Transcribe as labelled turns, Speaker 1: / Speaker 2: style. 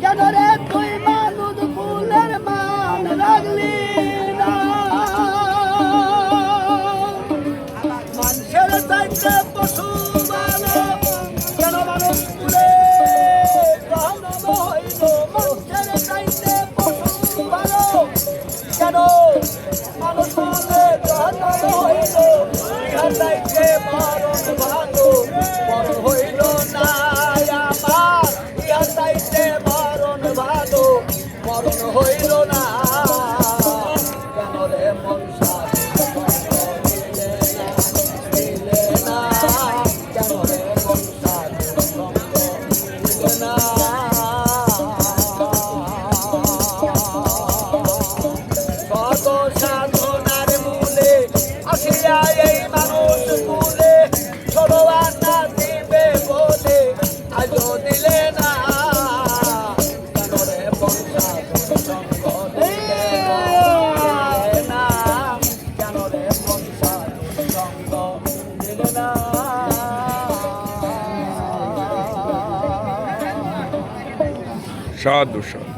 Speaker 1: কেন রে তুই মানুষ ফুলের মান রাখলি মানুষের চাইতে পশু ভালো কেন মানুষ ফুলে মানুষের চাইতে পশু ভালো কেন মানুষ ফুলে হইল। চাইতে মরণ ভালো হইল না।
Speaker 2: সাধু সাধু।